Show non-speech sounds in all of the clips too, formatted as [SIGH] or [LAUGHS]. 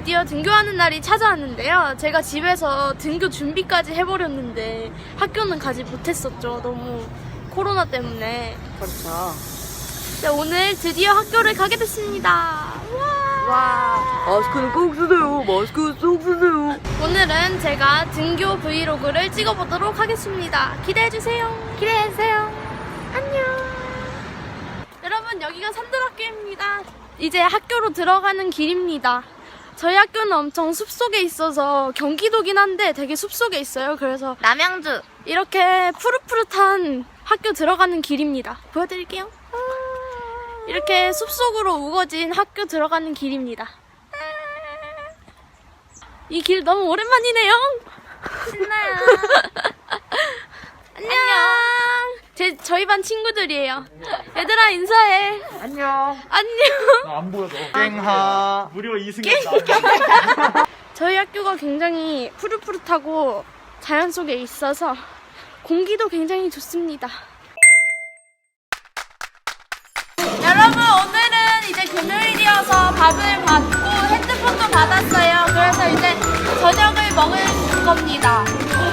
드디어 등교하는 날이 찾아왔는데요. 제가 집에서 등교 준비까지 해버렸는데 학교는 가지 못했었죠. 너무 코로나 때문에. 그렇죠. 네, 오늘 드디어 학교를 가게 됐습니다. 와. 마스크는 꼭 쓰세요. 마스크 꼭 쓰세요. 오늘은 제가 등교 브이로그를 찍어보도록 하겠습니다. 기대해주세요. 기대해주세요. 안녕. 여러분, 여기가 산들학교입니다. 이제 학교로 들어가는 길입니다. 저희 학교는 엄청 숲속에 있어서 경기도긴 한데 되게 숲속에 있어요. 그래서 남양주. 이렇게 푸릇푸릇한 학교 들어가는 길입니다. 보여드릴게요. 이렇게 숲속으로 우거진 학교 들어가는 길입니다. 이 길 너무 오랜만이네요. 신나요. [LAUGHS] 저희 반 친구들이에요. 얘들아 인사해. 안녕. 안녕. 안 보여 너. 깽하 무려 이승엽 나. 저희 학교가 굉장히 푸릇푸릇하고 자연 속에 있어서 공기도 굉장히 좋습니다. 여러분 오늘은 이제 금요일이어서 밥을 받고 핸드폰도 받았어요. 그래서 이제 저녁을 먹을 겁니다.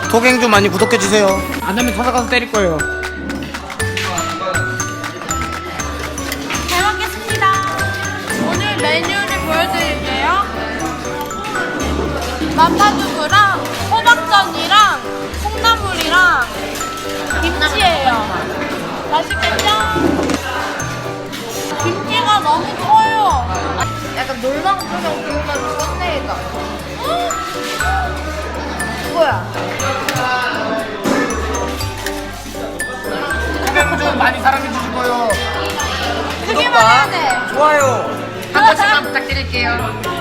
토갱 좀 많이 구독해주세요 안 하면 찾아가서 때릴 거예요 마파두부랑 호박전이랑 콩나물이랑 김치예요. 맛있겠죠? 김치가 너무 커요. 약간 놀랑 표정 보여가지고 썸네일가. 뭐야? 토갱 좀 많이 사랑해 주실 거예요 크기만 해야 돼. 좋아요 한 번씩만 부탁드릴게요.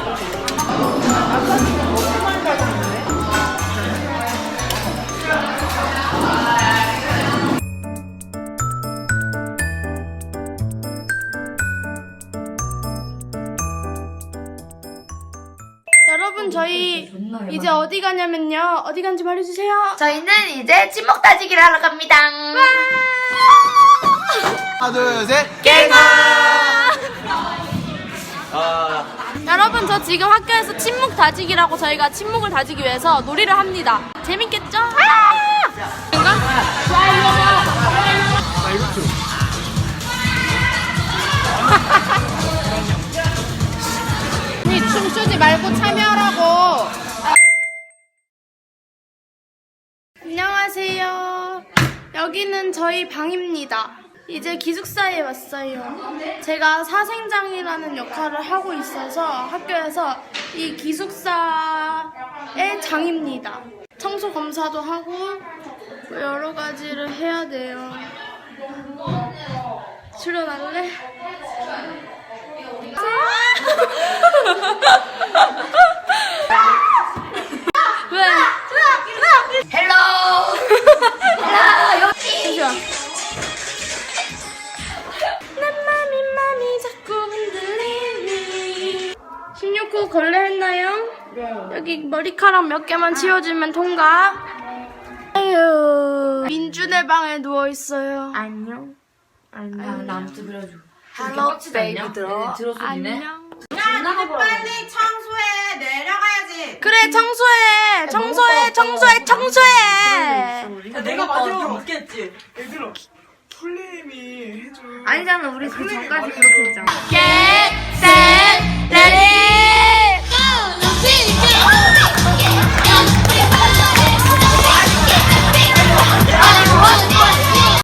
저희 이제 어디 가냐면요. 어디 간지 말해주세요. 저희는 이제 친목 따지기를 하러 갑니다. 하나 둘셋 여러분 저 지금 학교에서 침묵 다지기라고 저희가 침묵을 다지기 위해서 놀이를 합니다. 재밌겠죠? 춤추지 여기는 저희 방입니다. 이제 기숙사에 왔어요. 제가 사생장이라는 역할을 하고 있어서 학교에서 이 기숙사의 장입니다. 청소 검사도 하고 뭐 여러 가지를 해야 돼요. 출연할래? [LAUGHS] 16호 걸레 했나요? 네 여기 머리카락 몇 개만 치워주면 통과 아유 민준의 방에 누워 있어요 안녕. 안녕. 나한테 그려줘. 헬로 베이비들아. 안녕 빨리 청소해 내려가야지. 그래 청소해 청소해 청소해 청소해 내가 마지막으로 웃겠지. 얘들아 플레임이 해줘. 아니잖아, 우리 그 전까지 그렇게 했잖아. Get set ready